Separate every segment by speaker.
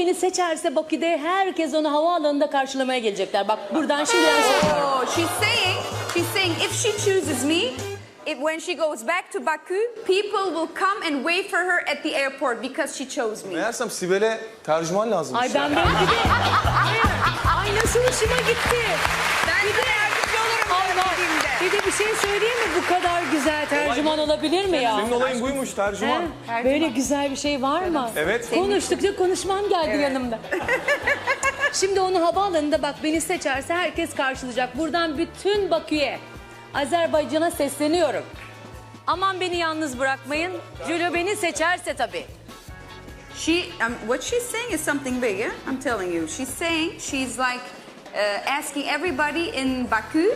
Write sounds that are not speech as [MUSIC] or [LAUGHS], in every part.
Speaker 1: beni seçerse Bakü'de herkes onu havaalanında karşılamaya gelecekler. Bak buradan şimdiden söylüyorum.
Speaker 2: Oh, she's saying, she's saying if she chooses me, if when she goes back to Baku, people will come and wait for her at the airport because she chose me.
Speaker 3: Meğersem Sibel'e tercüman lazımmış.
Speaker 1: Ay ben belki de... Ay nasıl hoşuma gitti.
Speaker 2: Ben de yardımcı olurum dediğimde.
Speaker 1: bir de bir şey söyleyeyim mi? Bu kadar güzel tercüman olabilir mi ya?
Speaker 3: Senin olayın buymuş tercüman.
Speaker 1: He? Böyle güzel bir şey var mı?
Speaker 3: Evet.
Speaker 1: Konuştukça konuşmam geldi yanımda. [LAUGHS] Şimdi onu havaalanında bak beni seçerse herkes karşılayacak. Buradan bütün Bakü'ye, Azerbaycan'a sesleniyorum. Aman beni yalnız bırakmayın. Julio beni seçerse tabii.
Speaker 2: She, um, what she's saying is something big, yeah? I'm telling you. She's saying, she's like uh, asking everybody in Baku,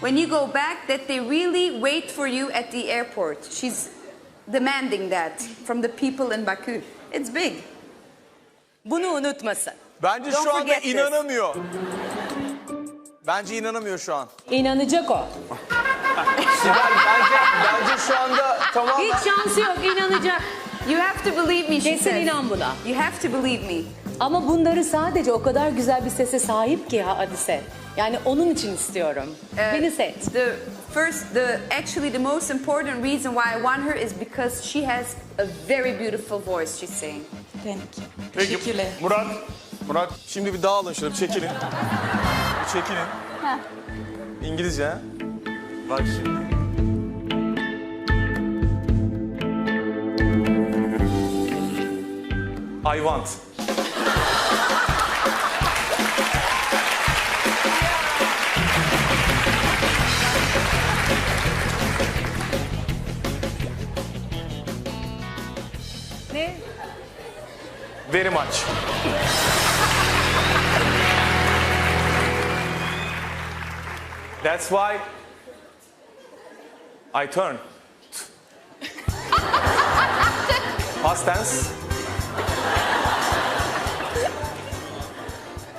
Speaker 2: when you go back, that they really wait for you at the airport. She's demanding that from the people in Baku. It's big.
Speaker 1: Bunu unutmasın.
Speaker 3: Bence
Speaker 2: Don't
Speaker 3: şu anda
Speaker 2: forget this.
Speaker 3: inanamıyor. Bence inanamıyor şu an.
Speaker 1: İnanacak o.
Speaker 3: Sibel bence, bence şu anda tamamen...
Speaker 1: Hiç şansı yok inanacak.
Speaker 2: You have to believe me, she
Speaker 1: Kesin
Speaker 2: says.
Speaker 1: inan buna.
Speaker 2: You have to believe me.
Speaker 1: Ama bunları sadece o kadar güzel bir sese sahip ki Hadise. Yani onun için istiyorum. Beni seç.
Speaker 2: The first, the actually the most important reason why I want her is because she has a very beautiful voice. She's saying.
Speaker 4: Thank you.
Speaker 5: Peki
Speaker 4: Teşekkürler.
Speaker 5: Murat, Murat
Speaker 3: Şimdi bir dağılın şöyle bir çekilin. [LAUGHS] Bir çekilin. İngilizce ha?
Speaker 5: bak şimdi.
Speaker 3: I want.
Speaker 1: Ne?
Speaker 3: Very much. That's why I turn. Past tense.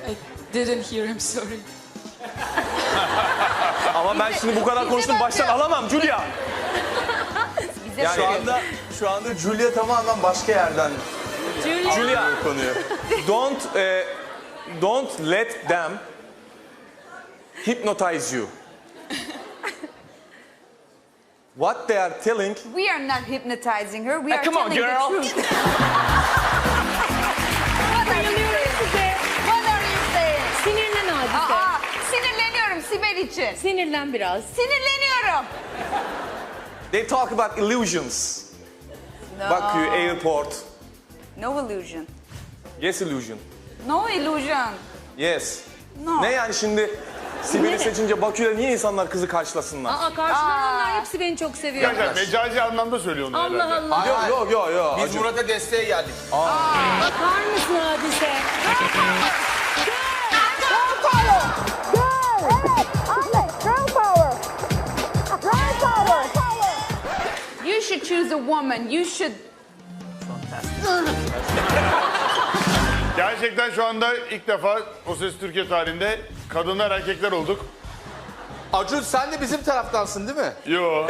Speaker 4: I didn't hear him, sorry.
Speaker 3: Ama ben şimdi bu kadar konuştum baştan alamam Julia.
Speaker 2: Bize
Speaker 3: şu anda şu anda Julia tamamen başka yerden
Speaker 1: Julia.
Speaker 3: Julia konuyu. Don't eh, don't let them hypnotize you. What they are telling
Speaker 2: We are not hypnotizing her. We
Speaker 3: Ah,
Speaker 2: are
Speaker 3: come on,
Speaker 2: telling
Speaker 3: girl.
Speaker 2: the truth. [LAUGHS] What are you saying? What are you saying?
Speaker 1: Sinirlen Hadise.
Speaker 2: Aa, sinirleniyorum Sibel için.
Speaker 1: Sinirlen biraz.
Speaker 2: Sinirleniyorum.
Speaker 3: They talk about illusions.
Speaker 2: No.
Speaker 3: Baku airport.
Speaker 2: No illusion.
Speaker 3: Yes illusion.
Speaker 2: No illusion.
Speaker 3: Yes.
Speaker 2: No.
Speaker 3: Ne yani şimdi Sibel'i seçince Bakü'de niye insanlar kızı karşılasınlar?
Speaker 1: Aa karşılananlar hepsi beni çok seviyor.
Speaker 5: Arkadaşlar mecazi anlamda söylüyor onu
Speaker 1: Allah
Speaker 5: herhalde.
Speaker 1: Allah.
Speaker 3: Yok yok yok yok.
Speaker 6: Biz Murat'a desteğe geldik.
Speaker 1: Bakar mısın
Speaker 2: choose a woman. You should [LAUGHS]
Speaker 5: Gerçekten şu anda ilk defa O Ses Türkiye tarihinde kadınlar erkekler olduk.
Speaker 6: Acun sen de bizim taraftansın değil mi?
Speaker 5: Yo.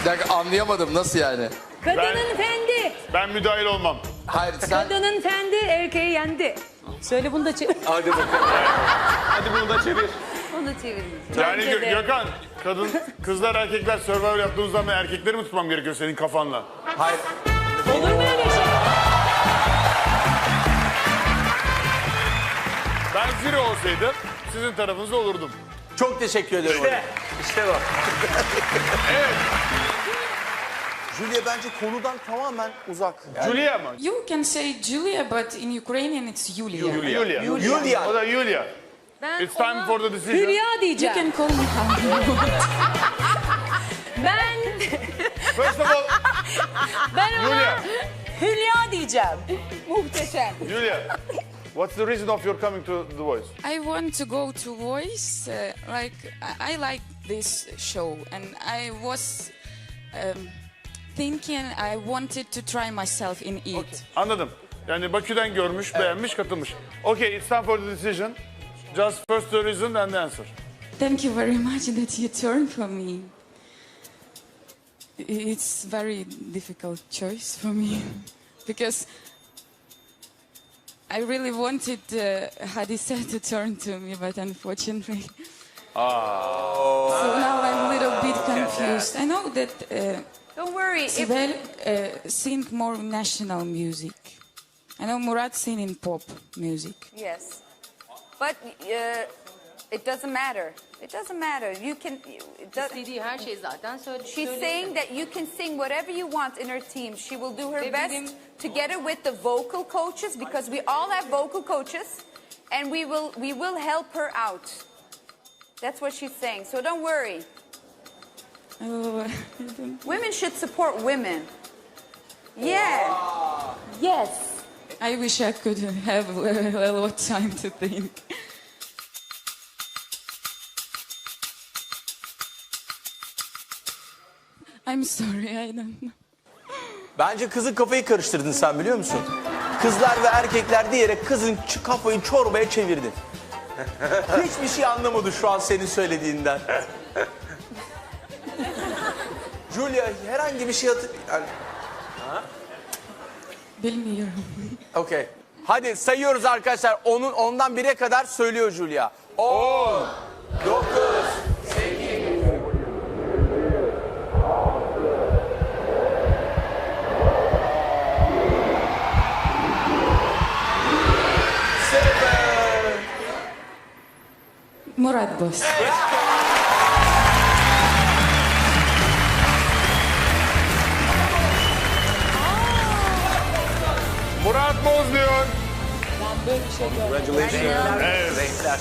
Speaker 6: Bir dakika anlayamadım nasıl yani?
Speaker 1: Kadının fendi.
Speaker 5: Ben müdahil olmam.
Speaker 6: Hayır sen
Speaker 1: Kadının fendi erkeği yendi. Söyle bunu da çevir.
Speaker 3: Hadi bakalım. Hadi bunu da çevir.
Speaker 2: Onu çevirin.
Speaker 5: Yani Gö-. Gökhan, kadın, [LAUGHS] kızlar erkekler Survivor yaptığımız zaman erkekleri mi tutmam gerekiyor senin kafanla?
Speaker 3: Hayır.
Speaker 1: Olur mu öyle şey?
Speaker 5: Ben zero olsaydım sizin tarafınızda olurdum.
Speaker 6: çok teşekkür ederim.
Speaker 3: İşte, işte bu. [LAUGHS]
Speaker 6: Julia bence konudan tamamen uzak.
Speaker 5: Julia mı?
Speaker 4: You can say Julia, but in Ukrainian it's Yulia.
Speaker 5: Julia.
Speaker 3: Julia.
Speaker 5: O da Julia.
Speaker 1: Ben
Speaker 5: It's time
Speaker 1: ona
Speaker 5: for the decision.
Speaker 1: Hülya
Speaker 4: You
Speaker 1: diyeceğim.
Speaker 4: can call me. [LAUGHS]
Speaker 1: Ben
Speaker 5: First of all, [LAUGHS]
Speaker 1: ben ona
Speaker 5: Julia.
Speaker 1: Hülya diyeceğim. Muhteşem.
Speaker 5: Julia. What's the reason of your coming to The Voice?
Speaker 4: I want to go to Voice. Uh, like I, I like this show, and I was um, thinking I wanted to try myself in it.
Speaker 5: Anladım. Yani Bakü'den görmüş, beğenmiş, katılmış. Okay, it's time for the decision. Just first the reason and the answer.
Speaker 4: Thank you very much [LAUGHS] that you turned for me. It's very difficult choice for me [LAUGHS] because I really wanted uh, Hadise to turn to me, but unfortunately. Oh. [LAUGHS] So now I'm a little bit confused. I know that uh,
Speaker 2: Don't worry.
Speaker 4: Sibel uh, sing more national music. I know Murat sing in pop music.
Speaker 2: yes. But uh, it doesn't matter. It doesn't matter. You can. It does,
Speaker 1: İstediği her şey zaten söyle.
Speaker 2: She's saying that you can sing whatever you want in her team. She will do her
Speaker 1: Ve
Speaker 2: best together with the vocal coaches because we all have vocal coaches and we will we will help her out. That's what she's saying. So don't worry.
Speaker 4: Oh, I [LAUGHS] don't-
Speaker 2: Women should support women. Yeah.
Speaker 1: Yes.
Speaker 4: I wish I could have a lot of time to think. I'm sorry, I don't know.
Speaker 6: Bence kızın kafayı karıştırdın sen biliyor musun? Kızlar ve erkekler diyerek kızın kafayı çorbaya çevirdin. Hiçbir şey anlamadı şu an senin söylediğinden. Julia herhangi bir şey hatır... Yani,
Speaker 4: Bilmiyorum.
Speaker 6: Okey. Hadi sayıyoruz arkadaşlar. Onun ondan bire kadar söylüyor Julia. 10 9
Speaker 4: Murat Boz.
Speaker 5: Murat Boz diyor.
Speaker 1: Ben böyle bir şey görmedim.
Speaker 6: Congratulations. Renkler.